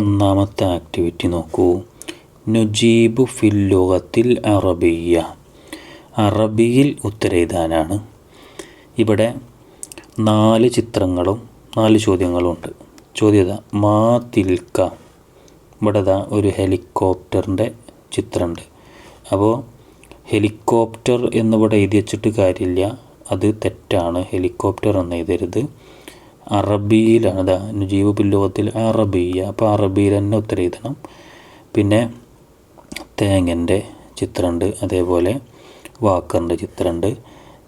ഒന്നാമത്തെ ആക്ടിവിറ്റി നോക്കൂ. നുജീബു ഫിൽ ലുഗത്തിൽ അറബിയ അറബിയിൽ ഉത്തരേതാനാണ് ഇവിടെ നാല് ചിത്രങ്ങളും നാല് ചോദ്യങ്ങളും ഉണ്ട്. ചോദ്യത മാ തിൽക്ക. ഇവിടെ ദാ ഒരു ഹെലികോപ്റ്ററിന്റെ ചിത്രമുണ്ട്. അപ്പോൾ ഹെലികോപ്റ്റർ എന്നിവിടെ എഴുതി വെച്ചിട്ട് കാര്യമില്ല. അത് തെറ്റാണ്. ഹെലികോപ്റ്റർ എന്ന് എഴുതരുത്. അറബിയിലാണ്. അതാ നുജീബ് പുല്ലോകത്തിൽ അറബിയ. അപ്പോൾ അറബിയിൽ തന്നെ ഉത്തരം എഴുതണം. പിന്നെ തേങ്ങന്റെ ചിത്രമുണ്ട് അതേപോലെ വാക്കറിന്റെ ചിത്രമുണ്ട്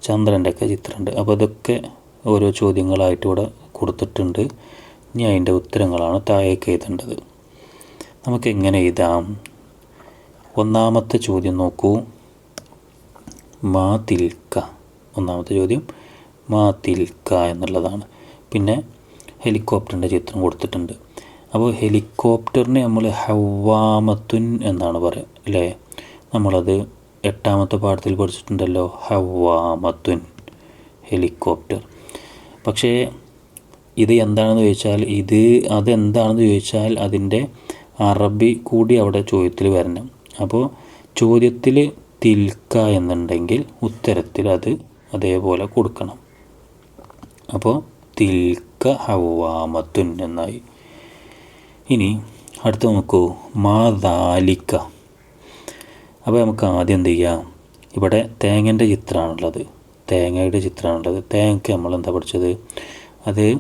ചന്ദ്രന്റെ ഒക്കെ ചിത്രമുണ്ട്. അപ്പോൾ ഇതൊക്കെ ഓരോ ചോദ്യങ്ങളായിട്ട് ഇവിടെ കൊടുത്തിട്ടുണ്ട്. ഇനി അതിന്റെ ഉത്തരങ്ങളാണ് താഴേക്ക് എഴുതേണ്ടത്. നമുക്ക് എങ്ങനെ എഴുതാം? ഒന്നാമത്തെ ചോദ്യം നോക്കൂ. മാ തിൽക്ക. ഒന്നാമത്തെ ചോദ്യം മാ തിൽക്ക എന്നുള്ളതാണ്. പിന്നെ ഹെലികോപ്റ്ററിന്റെ ചിത്രം കൊടുത്തിട്ടുണ്ട്. അപ്പോൾ ഹെലികോപ്റ്ററിനെ നമ്മൾ ഹവാമത്തുൻ എന്നാണ് പറയുക അല്ലേ? നമ്മളത് എട്ടാമത്തെ പാഠത്തിൽ പഠിച്ചിട്ടുണ്ടല്ലോ ഹവാമത്തുൻ ഹെലികോപ്റ്റർ. പക്ഷേ ഇത് എന്താണെന്ന് ചോദിച്ചാൽ ഇത് അതെന്താണെന്ന് ചോദിച്ചാൽ അതിന്റെ അറബി കൂടി അവിടെ ചോദ്യത്തിൽ വരണം. അപ്പോൾ ചോദ്യത്തിൽ തിൽക്ക എന്നുണ്ടെങ്കിൽ ഉത്തരത്തിൽ അത് അതേപോലെ കൊടുക്കണം. അപ്പോൾ തിൽക്ക ഹവാമത്തുൻ എന്നായി. ഇനി അടുത്ത നോക്കൂ. മാതാലിക്ക അപ്പോൾ നമുക്ക് ആദ്യം എന്ത് ചെയ്യാം? ഇവിടെ തേങ്ങന്റെ ചിത്രമാണുള്ളത് തേങ്ങയുടെ ചിത്രമാണുള്ളത് തേങ്ങയ്ക്ക് നമ്മൾ എന്താ പഠിച്ചത്? അത്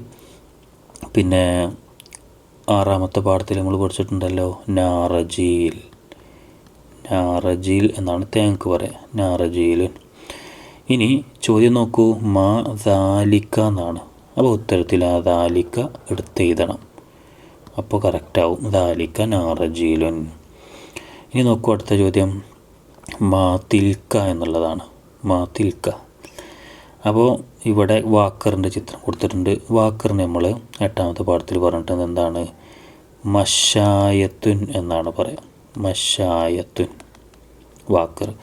പിന്നെ ആറാമത്തെ പാഠത്തിൽ നമ്മൾ പഠിച്ചിട്ടുണ്ടല്ലോ. നാറജീൽ. നാറജീൽ എന്നാണ് തേങ്ങക്ക് പറയുക നാറജീൽ. ഇനി ചോദ്യം നോക്കൂ. മാ ദാലിക്ക എന്നാണ്. അപ്പോൾ ഉത്തരത്തിൽ ആ ദാലിക്ക എടുത്ത് എഴുതണം. അപ്പോൾ കറക്റ്റാവും ദാലിക്ക നാറജീലുൻ. ഇനി നോക്കൂ അടുത്ത ചോദ്യം. മാതിൽക്ക എന്നുള്ളതാണ്. മാതിൽക്ക. അപ്പോൾ ഇവിടെ വാക്കറിന്റെ ചിത്രം കൊടുത്തിട്ടുണ്ട്. വാക്കറിന് നമ്മൾ എട്ടാമത്തെ പാഠത്തിൽ പറഞ്ഞിട്ടുണ്ട് എന്താണ്? മഷായത്തുൻ എന്നാണ് പറയുക മഷായത്തുൻ. വാക്കർ.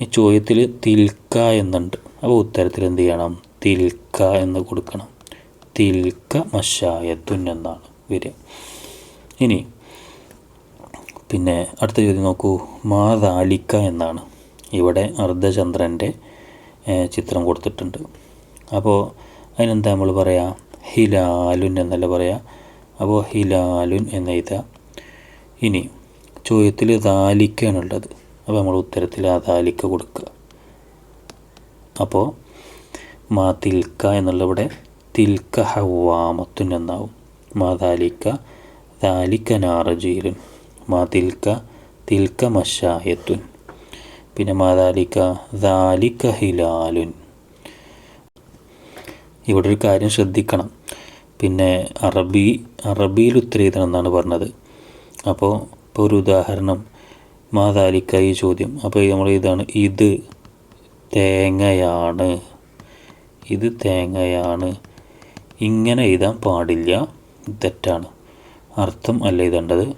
ഈ ചോദ്യത്തിൽ തിൽക്ക എന്നുണ്ട്. അപ്പോൾ ഉത്തരത്തിൽ എന്ത് ചെയ്യണം? തിൽക്ക എന്ന് കൊടുക്കണം. തിൽക്ക മഷായത്തുൻ എന്നാണ് വരിക. ഇനി പിന്നെ അടുത്ത ചോദ്യം നോക്കൂ. മാതാലിക്ക എന്നാണ്. ഇവിടെ അർദ്ധചന്ദ്രന്റെ ചിത്രം കൊടുത്തിട്ടുണ്ട്. അപ്പോൾ അതിനെന്താ നമ്മൾ പറയാം? ഹിലാലുൻ എന്നല്ല പറയാം? അപ്പോൾ ഹിലാലുൻ എന്ന് എഴുതുക ഇനി ചോദ്യത്തിൽ ദാലിക്കാണുള്ളത് അപ്പോൾ നമ്മൾ ഉത്തരത്തിൽ ആ ദാലിക്ക കൊടുക്കുക. അപ്പോൾ മാ തിൽക്ക എന്നുള്ള ഇവിടെ തിൽക്ക ഹവാമത്തുൻ എന്നാവും. മാ ദാലിക്ക ദാലിക്ക നാറജീലുൻ മാ തിൽക്ക തിൽക്ക മഷായത്തുൻ. പിന്നെ മാതാലിക്ക ദാലിക്ക ഹിലാലുൻ. ഇവിടെ ഒരു കാര്യം ശ്രദ്ധിക്കണം. പിന്നെ അറബി അറബിയിൽ ഉത്തരേതണം എന്നാണ് പറഞ്ഞത്. അപ്പോൾ ഇപ്പോൾ ഒരു ഉദാഹരണം. മാതാലിക്ക ഈ ചോദ്യം. അപ്പോൾ നമ്മൾ ഇതാണ്. ഇത് തേങ്ങയാണ്. ഇത് തേങ്ങയാണ്. ഇങ്ങനെ എഴുതാൻ പാടില്ല. തെറ്റാണ്. അർത്ഥം അല്ല എഴുതേണ്ടത്.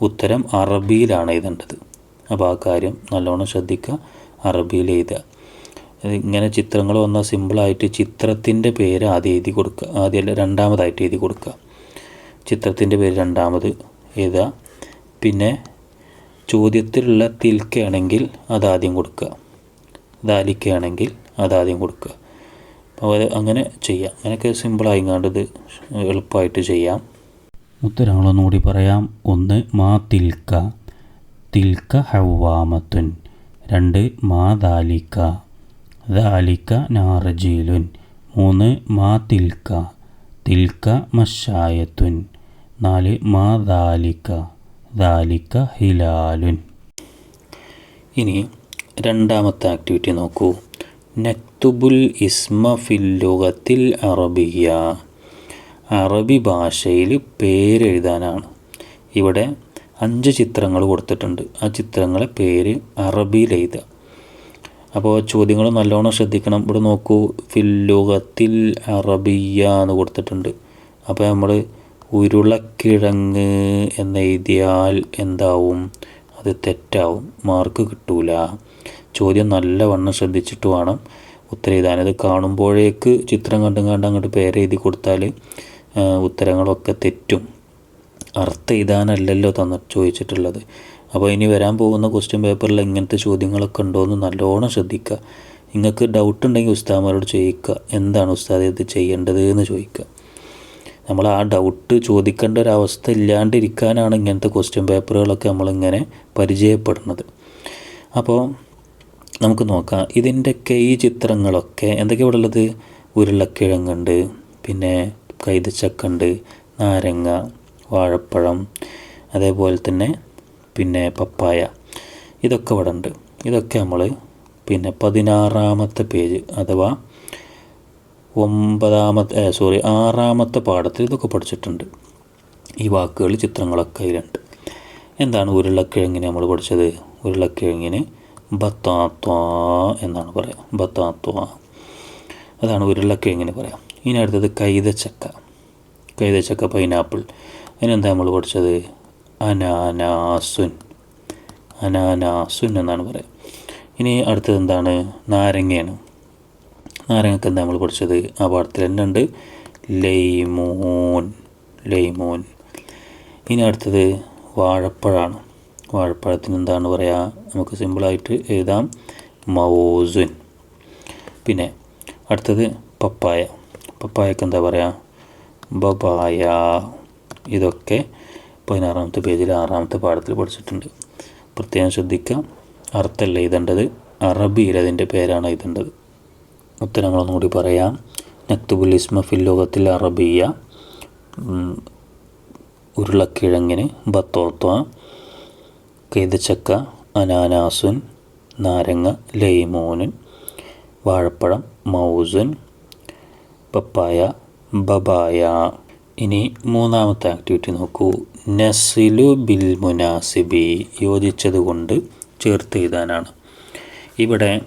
ഉത്തരം അറബിയിലാണ് എഴുതേണ്ടത്. അപ്പോൾ ആ കാര്യം നല്ലോണം ശ്രദ്ധിക്കുക. അറബിയിൽ എഴുതുക. ഇങ്ങനെ ചിത്രങ്ങൾ വന്നാൽ സിമ്പിളായിട്ട് ചിത്രത്തിന്റെ പേര് ആദ്യം എഴുതി കൊടുക്കുക. ആദ്യമല്ല രണ്ടാമതായിട്ട് എഴുതി കൊടുക്കുക. ചിത്രത്തിന്റെ പേര് രണ്ടാമത് എഴുതുക. പിന്നെ ചോദ്യത്തിലുള്ള തിൽക്കയാണെങ്കിൽ അതാദ്യം കൊടുക്കുക. ദാലിക്കയാണെങ്കിൽ അതാദ്യം കൊടുക്കുക. അപ്പോൾ അങ്ങനെ ചെയ്യാം. അങ്ങനെയൊക്കെ സിമ്പിളായി കണ്ടത് എളുപ്പമായിട്ട് ചെയ്യാം. ഉത്തരങ്ങളൊന്നും കൂടി പറയാം. ഒന്ന് മാ തിൽക്ക. തിൽക്ക ഹവാമത്തുൻ രണ്ട് മാ ദാലിക്ക. ദാലിക്ക നാറജീലുൻ. മൂന്ന് മാ തിൽക്ക. തിൽക്ക മഷായത്തുൻ. നാല് മാ ദാലിക്ക. ദാലിക്ക ഹിലാലുൻ. ഇനി രണ്ടാമത്തെ ആക്ടിവിറ്റി നോക്കൂ. നക്തുബുൽ ഇസ്മ ഫില്ലുഗത്തിൽ അറബിയ. അറബി ഭാഷയിൽ പേരെഴുതാനാണ്. ഇവിടെ അഞ്ച് ചിത്രങ്ങൾ കൊടുത്തിട്ടുണ്ട്. ആ ചിത്രങ്ങളെ പേര് അറബിയിൽ എഴുതുക. അപ്പോൾ ചോദ്യങ്ങൾ നല്ലോണം ശ്രദ്ധിക്കണം. ഇവിടെ നോക്കൂ. ഫില്ലുഗത്തിൽ അറബിയ എന്ന് കൊടുത്തിട്ടുണ്ട്. അപ്പോൾ നമ്മൾ ഉരുളക്കിഴങ്ങ് എന്ന് എഴുതിയാൽ എന്താവും? അത് തെറ്റാവും. മാർക്ക് കിട്ടൂല. ചോദ്യം നല്ലവണ്ണം ശ്രദ്ധിച്ചിട്ട് വേണം ഉത്തരം എഴുതാൻ. ഇത് കാണുമ്പോഴേക്ക് ചിത്രം കണ്ടും കണ്ട് അങ്ങോട്ട് പേര് പേരെഴുതി കൊടുത്താൽ ഉത്തരങ്ങളൊക്കെ തെറ്റും. അർത്ഥം എഴുതാനല്ലല്ലോ തന്ന ചോദിച്ചിട്ടുള്ളത്. അപ്പോൾ ഇനി വരാൻ പോകുന്ന ക്വസ്റ്റ്യൻ പേപ്പറിൽ ഇങ്ങനത്തെ ചോദ്യങ്ങളൊക്കെ ഉണ്ടോ എന്ന് നല്ലോണം ശ്രദ്ധിക്കുക നിങ്ങൾക്ക് ഡൗട്ട് ഉണ്ടെങ്കിൽ ഉസ്താദ്മാരോട് ചോദിക്കുക എന്താണ് ഉസ്താദ് ഇത് ചെയ്യേണ്ടത് എന്ന് ചോദിക്കുക നമ്മൾ ആ ഡൗട്ട് ചോദിക്കേണ്ട ഒരു അവസ്ഥ ഇല്ലാണ്ടിരിക്കാനാണ് ഇങ്ങനത്തെ ക്വസ്റ്റ്യൻ പേപ്പറുകളൊക്കെ നമ്മളിങ്ങനെ പരിചയപ്പെടുന്നത്. അപ്പോൾ നമുക്ക് നോക്കാം. ഇതിന്റെയൊക്കെ ഈ ചിത്രങ്ങളൊക്കെ എന്തൊക്കെ ഇവിടെ ഉള്ളത്? ഉരുളക്കിഴങ്ങുണ്ട് പിന്നെ കൈതച്ചക്കുണ്ട് നാരങ്ങ വാഴപ്പഴം അതേപോലെ തന്നെ പിന്നെ പപ്പായ. ഇതൊക്കെ ഇവിടെ ഉണ്ട്. ഇതൊക്കെ നമ്മൾ പിന്നെ പതിനാറാമത്തെ പേജ് അഥവാ ഒമ്പതാമത്തെ സോറി ആറാമത്തെ പാഠത്തിൽ ഇതൊക്കെ പഠിച്ചിട്ടുണ്ട്. ഈ വാക്കുകൾ ചിത്രങ്ങളൊക്കെ അതിലുണ്ട് എന്താണ് ഉരുളക്കിഴങ്ങിന് നമ്മൾ പഠിച്ചത്? ഉരുളക്കിഴങ്ങിന് ബത്താത്വ എന്നാണ് പറയുക ബത്താത്വ. അതാണ് ഉരുളക്കിഴങ്ങിന് പറയാം. ഇനി അടുത്തത് കൈതച്ചക്ക. കൈതച്ചക്ക പൈനാപ്പിൾ അതിനെന്താ നമ്മൾ പഠിച്ചത്? അനാനാസുൻ. അനാനാസുൻ എന്നാണ് പറയുക ഇനി അടുത്തത് എന്താണ്? നാരങ്ങയാണ്. നാരങ്ങക്ക് എന്താ നമ്മൾ പഠിച്ചത്? ആ പാഠത്തിൽ തന്നെ ഉണ്ട്. ലൈമോൻ. ലൈമോൻ. ഇനി അടുത്തത് വാഴപ്പഴമാണ് വാഴപ്പഴത്തിന് എന്താണ് പറയുക നമുക്ക് സിമ്പിളായിട്ട് എഴുതാം. മൗസുൻ. പിന്നെ അടുത്തത് പപ്പായ. പപ്പായക്ക് എന്താ പറയുക ബബായ. ഇതൊക്കെ പതിനാറാമത്തെ പേജിൽ ആറാമത്തെ പാഠത്തിൽ പഠിച്ചിട്ടുണ്ട്. പ്രത്യേകം ശ്രദ്ധിക്കാം. അർത്ഥമല്ല എഴുതേണ്ടത്. അറബിയിൽ അതിന്റെ പേരാണ് എഴുതേണ്ടത്. ഉത്തരങ്ങളൊന്നും കൂടി പറയാം. നക്തുബുൽ ഇസ്മ ഫിൽ ലോകത്തിൽ അറബിയ. ഉരുളക്കിഴങ്ങിന് ബത്തോത്വ. കൈതച്ചക്ക അനാനാസുൻ നാരങ്ങ ലൈമോനുൻ വാഴപ്പഴം മൗസുൻ പപ്പായ ബബായ. ഇനി മൂന്നാമത്തെ ആക്ടിവിറ്റി നോക്കൂ. നസിലു ബിൽ മുനാസിബി യോജിച്ചതുകൊണ്ട് ചേർത്ത് എഴുതാനാണ്. ഇവിടെ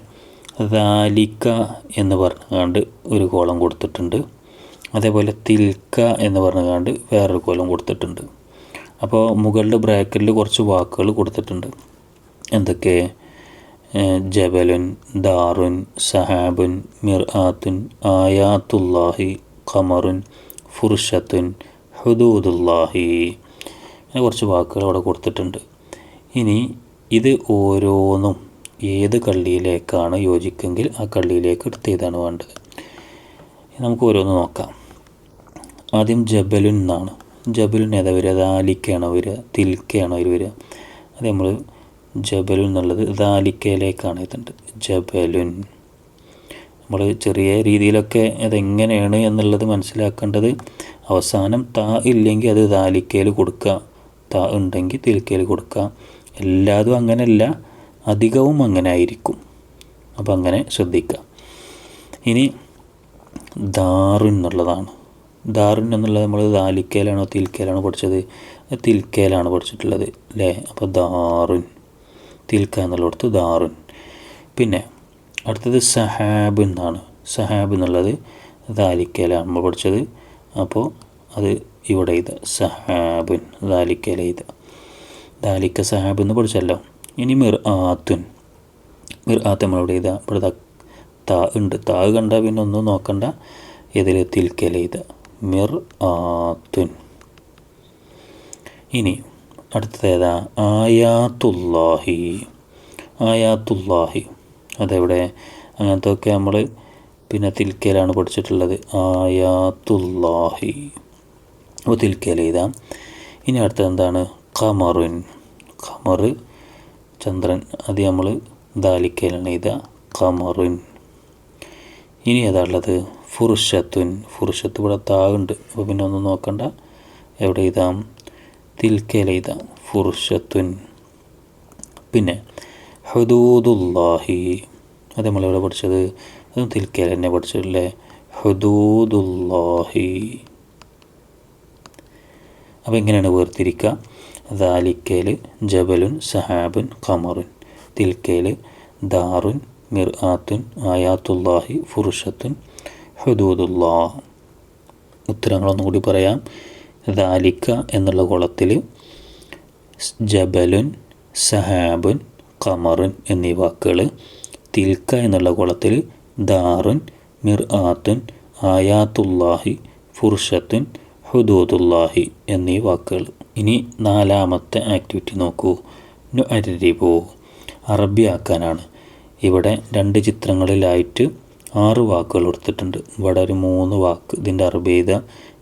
ദാലിക്ക എന്ന് പറഞ്ഞുകൊണ്ട് ഒരു കോളം കൊടുത്തിട്ടുണ്ട്. അതേപോലെ തിൽക്ക എന്ന് പറഞ്ഞുകൊണ്ട് വേറൊരു കോളം കൊടുത്തിട്ടുണ്ട്. അപ്പോൾ മുകളിൽ ബ്രാക്കറ്റിൽ കുറച്ച് വാക്കുകൾ കൊടുത്തിട്ടുണ്ട്. എന്തൊക്കെ? ജബലുൻ ദാറുൻ സഹാബുൻ മിർആത്തുൻ ആയാത്തുല്ലാഹി ഖമറുൻ ഫുർഷത്തുൻ ഹുദൂദുല്ലാഹി. അങ്ങനെ കുറച്ച് വാക്കുകൾ അവിടെ കൊടുത്തിട്ടുണ്ട്. ഇനി ഇത് ഓരോന്നും ഏത് കള്ളിയിലേക്കാണ് യോജിക്കെങ്കിൽ ആ കള്ളിയിലേക്ക് എടുത്ത് ഏതാണ് വേണ്ടത്? നമുക്ക് ഓരോന്ന് നോക്കാം. ആദ്യം ജബലുൻ എന്നാണ്. ജബലുൻ ഏതാ വരിക? ദാലിക്കയാണോ വരിക? തിൽക്കയാണോ വരിക? അത് നമ്മൾ ജബലുൻ എന്നുള്ളത് ദാലിക്കയിലേക്കാണ് എത്തുന്നത് ജബലുൻ. നമ്മൾ ചെറിയ രീതിയിലൊക്കെ അതെങ്ങനെയാണ് എന്നുള്ളത് മനസ്സിലാക്കേണ്ടത് അവസാനം താ ഇല്ലെങ്കിൽ അത് ദാലിക്കയിൽ കൊടുക്കുക. താ ഉണ്ടെങ്കിൽ തിൽക്കയിൽ കൊടുക്കുക. എല്ലാതും അങ്ങനെയല്ല അധികവും അങ്ങനെ ആയിരിക്കും. അപ്പം അങ്ങനെ ശ്രദ്ധിക്കുക. ഇനി ദാറു എന്നുള്ളതാണ്. ദാറുൻ എന്നുള്ളത് നമ്മൾ ദാലിക്കേലാണോ തിൽക്കേലാണോ പഠിച്ചത്? തിൽക്കേലാണ് പഠിച്ചിട്ടുള്ളത് അല്ലേ അപ്പോൾ ദാറുൻ. തിൽക്ക എന്നുള്ളിടത്ത് ദാറുൻ. പിന്നെ അടുത്തത് സഹാബ് എന്നാണ്. സഹാബ് എന്നുള്ളത് ദാലിക്കയിലാണ് നമ്മൾ പഠിച്ചത്. അപ്പോൾ അത് ഇവിടെ ഇത് സഹാബുൻ ദാലിക്കേല ഇത് ദാലിക്ക സഹാബ് എന്ന് പഠിച്ചല്ലോ. ഇനി മിർ ആത്തുൻ മിർ ആത്ത് നമ്മളിവിടെ ഇതാ ഇവിടെ താ ഉണ്ട്. താ കണ്ട പിന്നെ ഒന്നും നോക്കണ്ട. ഇതിൽ തിൽക്കല ഇത് മിർ ആത്തുൻ ഇനി അടുത്തത് ഏതാ? ആയാത്തുല്ലാഹി. ആയാത്തുല്ലാഹി. അതെവിടെ? അങ്ങനത്തെ ഒക്കെ നമ്മൾ പിന്നെ തിൽക്കയിലാണ് പഠിച്ചിട്ടുള്ളത്. ആയാത്തുല്ലാഹി. അപ്പോൾ തിൽക്കയിൽ എഴുതാം. ഇനി അടുത്തത് എന്താണ്? ഖമറുൻ. ഖമർ ചന്ദ്രൻ. അത് നമ്മൾ ദാലിക്കയിലാണ് എഴുതുക. ഖമറുൻ. ഇനി ഏതാ ഉള്ളത്? ഫുർഷത്തുൻ. ഫുർഷത്ത് ഇവിടെ താകുണ്ട് അപ്പോൾ പിന്നെ ഒന്നും നോക്കണ്ട. എവിടെ എഴുതാം? തിൽക്കയിൽ എഴുതാം. ഫുർഷത്തുൻ. പിന്നെ ഹുദൂദുല്ലാഹി. അത് നമ്മളെവിടെ പഠിച്ചത്. അതും തിൽക്കയിൽ തന്നെ പഠിച്ചിട്ടില്ലേ ഹദൂദുല്ലാഹി. അപ്പോൾ എങ്ങനെയാണ് വേർതിരിക്കുക ദാലിക്കയിൽ ജബലുൻ സഹാബുൻ ഖമറുൻ. തിൽക്കയിൽ ദാറുൻ മിർആത്തുൻ ആയാത്തുല്ലാഹി ഫുർഷത്തുൻ. ഹുദൂദുല്ലാ. ഉത്തരങ്ങളൊന്നും കൂടി പറയാം. ദാലിക്ക എന്നുള്ള കുളത്തിൽ ജബലുൻ സഹാബുൻ കമറുൻ എന്നീ വാക്കുകൾ തിൽക്ക എന്നുള്ള കുളത്തിൽ ദാറുൻ മിർആത്തുൻ ആയാത്തുല്ലാഹി ഫുർഷത്തുൻ ഹുദൂദുല്ലാഹി എന്നീ വാക്കുകൾ ഇനി നാലാമത്തെ ആക്ടിവിറ്റി നോക്കൂ. നു അറബി അറബിയാക്കാനാണ്. ഇവിടെ രണ്ട് ചിത്രങ്ങളിലായിട്ട് ആറ് വാക്കുകൾ കൊടുത്തിട്ടുണ്ട് ഇവിടെ ഒരു മൂന്ന് വാക്ക്. ഇതിന്റെ അറബി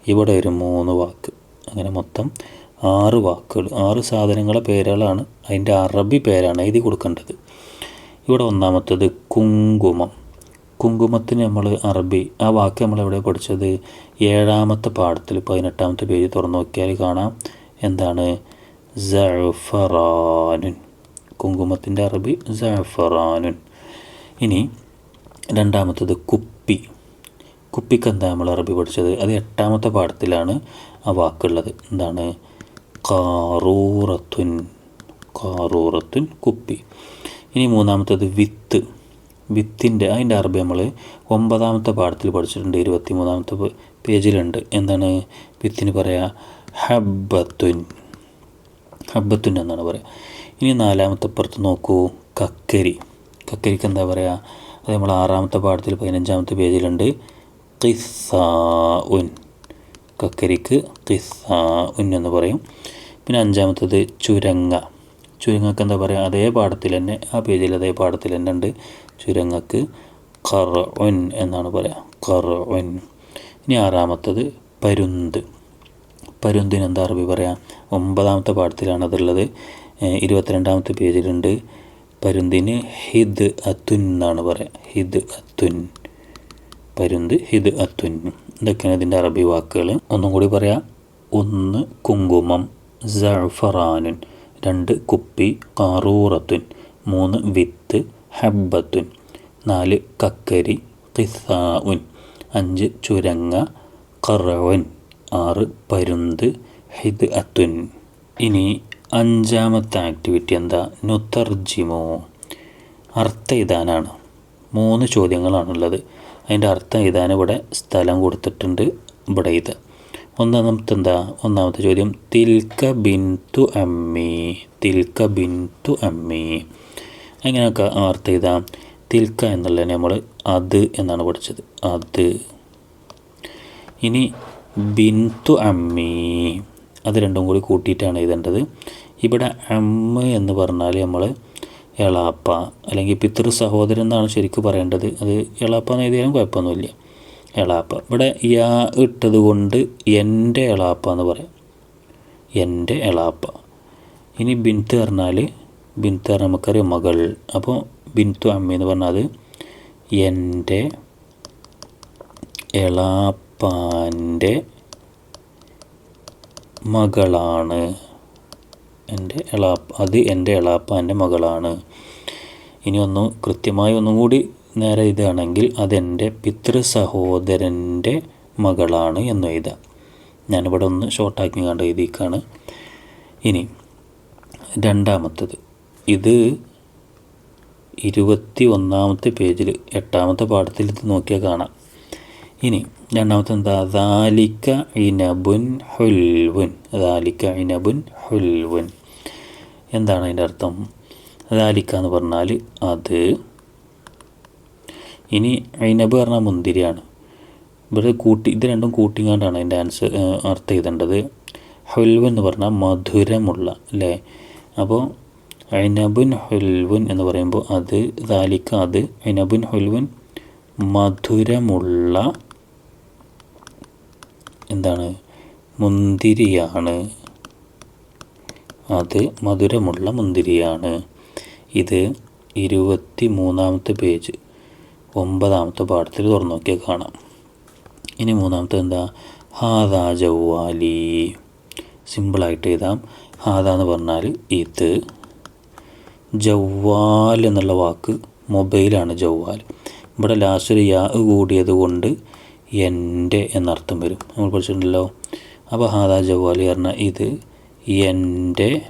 ഇവിടെ ഒരു മൂന്ന് വാക്ക്. അങ്ങനെ മൊത്തം ആറ് വാക്കുകൾ. ആറ് സാധനങ്ങളെ പേരുകളാണ്. അതിന്റെ അറബി പേരാണ് എഴുതി കൊടുക്കേണ്ടത്. ഇവിടെ ഒന്നാമത്തത് കുങ്കുമം. കുങ്കുമത്തിന് നമ്മൾ അറബി ആ വാക്ക് നമ്മൾ എവിടെ പഠിച്ചത്? ഏഴാമത്തെ പാഠത്തിൽ പതിനെട്ടാമത്തെ പേജ് തുറന്നു നോക്കിയാൽ കാണാം. എന്താണ്? ജഫറാനുൻ കുങ്കുമത്തിന്റെ അറബി ജഫറാനുൻ ഇനി രണ്ടാമത്തത് കുപ്പി. കുപ്പിക്ക് എന്താ നമ്മൾ അറബി പഠിച്ചത്? അത് എട്ടാമത്തെ പാഠത്തിലാണ് ആ വാക്കുള്ളത്. എന്താണ്? കാറൂറത്തുൻ കാറൂറത്തുൻ കുപ്പി. ഇനി മൂന്നാമത്തത് വിത്ത്. വിത്തിന്റെ അതിന്റെ അറബി നമ്മൾ ഒമ്പതാമത്തെ പാഠത്തിൽ പഠിച്ചിട്ടുണ്ട്. ഇരുപത്തി മൂന്നാമത്തെ പേജിലുണ്ട്. എന്താണ്? വിത്തിന് പറയുക ഹബ്ബത്തുൻ. ഹബ്ബത്തുൻ എന്നാണ് പറയുക. ഇനി നാലാമത്തെ പുറത്ത് നോക്കൂ. കക്കരി. കക്കരിക്ക് എന്താ പറയുക അത് നമ്മൾ ആറാമത്തെ പാഠത്തിൽ പതിനഞ്ചാമത്തെ പേജിലുണ്ട്. ഖിസ്സാഉൻ. കക്കരിക്ക് ഖിസ്സാഉൻ എന്ന് പറയും. പിന്നെ അഞ്ചാമത്തത് ചുരങ്ങ. ചുരങ്ങക്ക് എന്താ പറയുക അതേ പാഠത്തിൽ തന്നെ ആ പേജിൽ അതേ പാഠത്തിൽ തന്നെ ഉണ്ട്. ചുരങ്ങക്ക് കറൊൻ എന്നാണ് പറയുക കറൊൻ ഇനി ആറാമത്തത് പരുന്ത്. പരുന്തിന് എന്താ അറബി പറയാം? ഒമ്പതാമത്തെ പാഠത്തിലാണ് അതുള്ളത് ഇരുപത്തിരണ്ടാമത്തെ പേജിലുണ്ട്. പരുന്തിന് ഹിദ് അത്തുൻ എന്നാണ് പറയുക ഹിദ് അത്തുൻ. പരുന്ത് ഹിദ് അത്തുൻ. ഇതൊക്കെയാണ് ഇതിന്റെ അറബി വാക്കുകൾ. ഒന്നും കൂടി പറയാം. ഒന്ന് കുങ്കുമം സഫറാനുൻ രണ്ട് കുപ്പി കാറൂറത്തുൻ. മൂന്ന് വിത്ത് ഹബ്ബത്തുൻ. നാല് കക്കരി കിസാഉൻ അഞ്ച് ചുരങ്ങ കറവൻ ആറ് പരുന്ത് ഹിദ് അത്തുൻ. ഇനി അഞ്ചാമത്തെ ആക്ടിവിറ്റി എന്താ? നുത്തർജിമോ. അർത്ഥം എഴുതാനാണ് മൂന്ന് ചോദ്യങ്ങളാണുള്ളത്. അതിന്റെ അർത്ഥം എഴുതാൻ ഇവിടെ സ്ഥലം കൊടുത്തിട്ടുണ്ട് ഇവിടെ ഇത്. ഒന്നാമത്തെ എന്താ? ഒന്നാമത്തെ ചോദ്യം. തിൽക്ക ബിന്തു അമ്മി. തിൽക്ക ബിന്തു അമ്മി. എങ്ങനെയൊക്കെ അർത്ഥം എഴുതാം? തിൽക്ക എന്നുള്ളത് നമ്മൾ അത് എന്നാണ് പഠിച്ചത്. അത്. ഇനി ബിന്തു അമ്മി. അത് രണ്ടും കൂടി കൂട്ടിയിട്ടാണ് എഴുതേണ്ടത്. ഇവിടെ അമ്മ എന്ന് പറഞ്ഞാൽ നമ്മൾ എളാപ്പ അല്ലെങ്കിൽ പിതൃ സഹോദരൻ എന്നാണ് ശരിക്കും പറയേണ്ടത്. അത് എളാപ്പ എന്ന് എഴുതിയാലും കുഴപ്പമൊന്നുമില്ല. എളാപ്പ. ഇവിടെ യാ ഇട്ടത് കൊണ്ട് എന്റെ എളാപ്പ എന്ന് പറയാം. എന്റെ എളാപ്പ. ഇനി ബിൻത്ത് പറഞ്ഞാൽ ബിൻത്ത് പറഞ്ഞാൽ നമുക്കറിയാം മകൾ. അപ്പോൾ ബിൻത്തു അമ്മ എന്ന് പറഞ്ഞാൽ അത് എന്റെ എളാപ്പാന്റെ മകളാണ്. എന്റെ എളാപ്പ അത് എന്റെ എളാപ്പാന്റെ മകളാണ്. ഇനി ഒന്ന് കൃത്യമായി ഒന്നും കൂടി നേരെ ഇതാണെങ്കിൽ അതെന്റെ പിതൃ സഹോദരന്റെ മകളാണ് എന്ന് എഴുതാം. ഞാനിവിടെ ഒന്ന് ഷോർട്ടാക്കി കണ്ട് എഴുതിക്കാണ് ഇനി രണ്ടാമത്തത്. ഇത് ഇരുപത്തി ഒന്നാമത്തെ പേജിൽ എട്ടാമത്തെ പാഠത്തിൽ ഇത് നോക്കിയാൽ കാണാം. ഇനി രണ്ടാമത്തെ എന്താ ദാലിക്ക ഇനബുൻ ഹുൽവുൻ. ദാലിക്ക ഇനബുൻ ഹുൽവുൻ. എന്താണ് അതിന്റെ അർത്ഥം? ദാലിക്ക എന്ന് പറഞ്ഞാൽ അത്. ഇനി ഇനബ് പറഞ്ഞാൽ മുന്തിരിയാണ്. ഇവിടെ കൂട്ടി ഇത് രണ്ടും കൂട്ടിങ്ങാണ്ടാണ് അതിന്റെ ആൻസർ അർത്ഥം ചെയ്തേണ്ടത് ഹുൽവ് എന്ന് പറഞ്ഞാൽ മധുരമുള്ള അല്ലേ? അപ്പോൾ അനബുൻ ഹുൽവുൻ എന്ന് പറയുമ്പോൾ അത് ദാലിക്ക അത് അനബുൻ ഹുൽവുൻ മധുരമുള്ള എന്താണ്? മുന്തിരിയാണ്. അത് മധുരമുള്ള മുന്തിരിയാണ്. ഇത് ഇരുപത്തി മൂന്നാമത്തെ പേജ്. ഒമ്പതാമത്തെ പാഠത്തിൽ തുറന്നു നോക്കിയാൽ കാണാം. ഇനി മൂന്നാമത്തെ എന്താ? ഹാദാ ജവ്വാലി സിമ്പിളായിട്ട് എഴുതാം. ഹാദ എന്ന് പറഞ്ഞാൽ ഇത്. ജവ്വാൽ എന്നുള്ള വാക്ക് മൊബൈലാണ് ജവ്വാൽ ഇവിടെ ലാസ്റ്റ് ഒരു യാ കൂടിയത് കൊണ്ട് എന്റെ എന്നർത്ഥം വരും. നമ്മൾ പഠിച്ചിട്ടുണ്ടല്ലോ. അപ്പോൾ ഹാദാ ജവാലി പറഞ്ഞാൽ ഇത് എന്റെ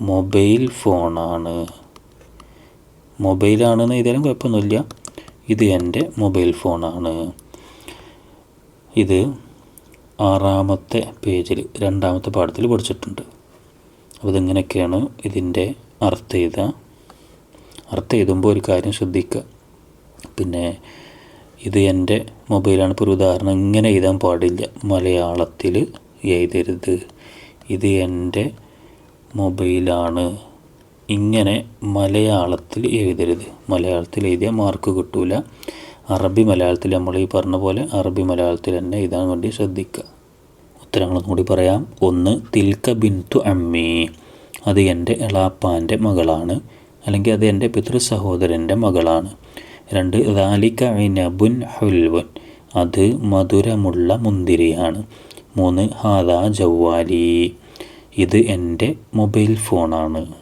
മൊബൈൽ ഫോണാണ്. മൊബൈലാണെന്ന് എഴുതിയാലും കുഴപ്പമൊന്നുമില്ല. ഇത് എന്റെ മൊബൈൽ ഫോണാണ്. ഇത് ആറാമത്തെ പേജിൽ രണ്ടാമത്തെ പാഠത്തിൽ പഠിച്ചിട്ടുണ്ട്. അപ്പോൾ ഇതിങ്ങനെയൊക്കെയാണ് ഇതിന്റെ അർത്ഥം എഴുതുക? അർത്ഥം എഴുതുമ്പോൾ ഒരു കാര്യം ശ്രദ്ധിക്കുക. പിന്നെ ഇത് എന്റെ മൊബൈലാണ്. ഇപ്പോൾ ഒരു ഉദാഹരണം ഇങ്ങനെ എഴുതാൻ പാടില്ല. മലയാളത്തിൽ എഴുതരുത്. ഇത് എന്റെ മൊബൈലാണ്. ഇങ്ങനെ മലയാളത്തിൽ എഴുതരുത്. മലയാളത്തിൽ എഴുതിയാൽ മാർക്ക് കിട്ടൂല. അറബി മലയാളത്തിൽ നമ്മൾ ഈ പറഞ്ഞ പോലെ അറബി മലയാളത്തിൽ തന്നെ എഴുതാൻ വേണ്ടി ശ്രദ്ധിക്കുക. ഉത്തരങ്ങളൊന്നും കൂടി പറയാം. ഒന്ന് തിൽക്ക ബിന്തു അമ്മി. അത് എന്റെ എളാപ്പാന്റെ മകളാണ്. അല്ലെങ്കിൽ അത് എന്റെ പിതൃ സഹോദരന്റെ മകളാണ്. രണ്ട് ദാലിക്ക ഇനബുൻ ഹുൽവുൻ. അത് മധുരമുള്ള മുന്തിരിയാണ്. മൂന്ന് ഹാദാ ജവ്വാലി. ഇത് എന്റെ മൊബൈൽ ഫോണാണ്.